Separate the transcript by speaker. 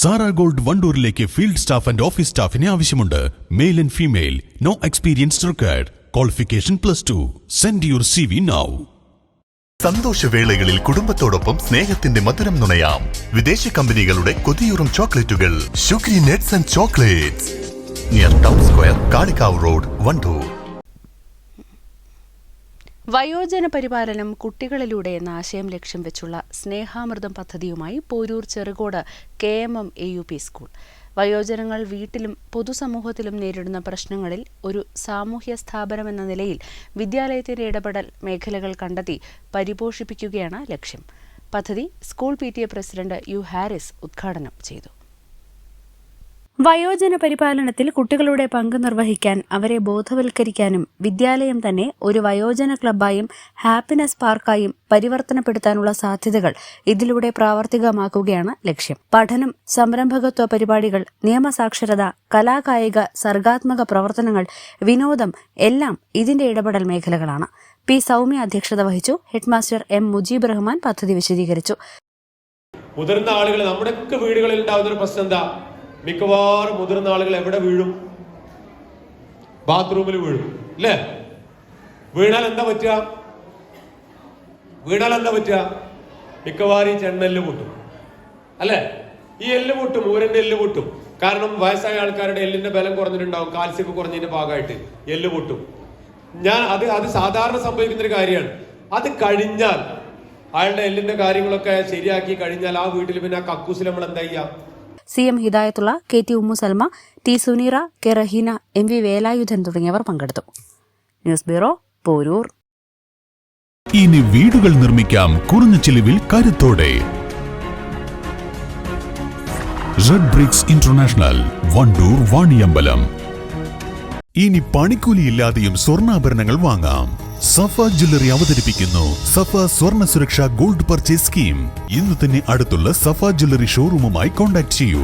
Speaker 1: Sara gold വണ്ടൂരിലേക്ക് field staff and office സ്റ്റാഫിനെ ആവശ്യമുണ്ട്. Male and female. No experience required. Qualification plus two. Send your C V now
Speaker 2: സന്തോഷവേളകളിൽ കുടുംബത്തോടൊപ്പം സ്നേഹത്തിന്റെ മധുരം നുണയാം. വിദേശ കമ്പനികളുടെ കൊതിയൂറും ചോക്ലേറ്റുകൾ. ഷുഗ്രി nets and chocolates. Near town square Kalikavu road Wandoor
Speaker 3: വയോജന പരിപാലനം കുട്ടികളിലൂടെ എന്ന ആശയം ലക്ഷ്യം വെച്ചുള്ള സ്നേഹാമൃതം പദ്ധതിയുമായി Porur Cherukode K M M A U P school. വയോജനങ്ങൾ വീട്ടിലും പൊതുസമൂഹത്തിലും നേരിടുന്ന പ്രശ്നങ്ങളിൽ ഒരു സാമൂഹ്യ സ്ഥാപനമെന്ന നിലയിൽ വിദ്യാലയത്തിന്റെ ഇടപെടൽ മേഖലകൾ കണ്ടെത്തി പരിപോഷിപ്പിക്കുകയാണ് ലക്ഷ്യം. പദ്ധതി school P president U Haris ഉദ്ഘാടനം ചെയ്തു. വയോജന പരിപാലനത്തിൽ കുട്ടികളുടെ പങ്ക് നിർവഹിക്കാൻ അവരെ ബോധവൽക്കരിക്കാനും വിദ്യാലയം തന്നെ ഒരു വയോജന ക്ലബ്ബായും ഹാപ്പിനെസ് പാർക്കായും പരിവർത്തനപ്പെടുത്താനുള്ള സാധ്യതകൾ ഇതിലൂടെ പ്രാവർത്തികമാക്കുകയാണ് ലക്ഷ്യം. പഠനം സംരംഭകത്വ പരിപാടികൾ നിയമസാക്ഷരത കലാകായിക സർഗാത്മക പ്രവർത്തനങ്ങൾ വിനോദം എല്ലാം ഇതിന്റെ ഇടപെടൽ മേഖലകളാണ്. പി സൗമ്യ അധ്യക്ഷത വഹിച്ചു. ഹെഡ്മാസ്റ്റർ എം മുജീബ് റഹ്മാൻ പദ്ധതി വിശദീകരിച്ചു.
Speaker 4: മുതിർന്ന ആളുകൾ നമ്മുടെയൊക്കെ വീടുകളിൽ ഉണ്ടാകുന്ന ഒരു പ്രശ്നം എന്താ? മിക്കവാറും മുതിർന്ന ആളുകൾ എവിടെ വീഴും? ബാത്റൂമിൽ വീഴും. അല്ലേ വീണാൽ എന്താ പറ്റുക? വീണാൽ എന്താ പറ്റുക? മിക്കവാറും ഈ ചെണ്ണെല്ല് പൊട്ടും. അല്ലേ? ഈ എല്ല് പൊട്ടും ഊരന്റെ എല്ല് പൊട്ടും. കാരണം വയസ്സായ ആൾക്കാരുടെ എല്ലിന്റെ ബലം കുറഞ്ഞിട്ടുണ്ടാവും കാൽസ്യമൊക്കെ കുറഞ്ഞതിന്റെ ഭാഗമായിട്ട് എല്ല് പൊട്ടും. ഞാൻ അത് അത് സാധാരണ സംഭവിക്കുന്ന ഒരു കാര്യമാണ്. അത് കഴിഞ്ഞാൽ അയാളുടെ എല്ലിന്റെ കാര്യങ്ങളൊക്കെ ശരിയാക്കി കഴിഞ്ഞാൽ ആ വീട്ടിൽ പിന്നെ ആ കക്കൂസിൽ നമ്മൾ എന്താ ചെയ്യാം
Speaker 3: C M Hidayathulla K T Ummu Salma T Suneera K Raheena M V Velayudhan തുടങ്ങിയവർ പങ്കെടുത്തു. News bureau Porur.
Speaker 1: ഇനി വീടുകൾ നിർമ്മിക്കാം കുറഞ്ഞ ചിലവിൽ കരുത്തോടെ. Red bricks international Wandoor Vaniyambalam. ഇനി പണിക്കൂലിയില്ലാതെയും സ്വർണാഭരണങ്ങൾ വാങ്ങാം. സഫ ജ്വല്ലറി അവതരിപ്പിക്കുന്നു. സഫ സ്വർണ സുരക്ഷ ഗോൾഡ് പർച്ചേസ് സ്കീം. ഇന്ന് തന്നെ അടുത്തുള്ള സഫ ജ്വല്ലറി ഷോറൂമുമായി കോൺടാക്ട് ചെയ്യൂ.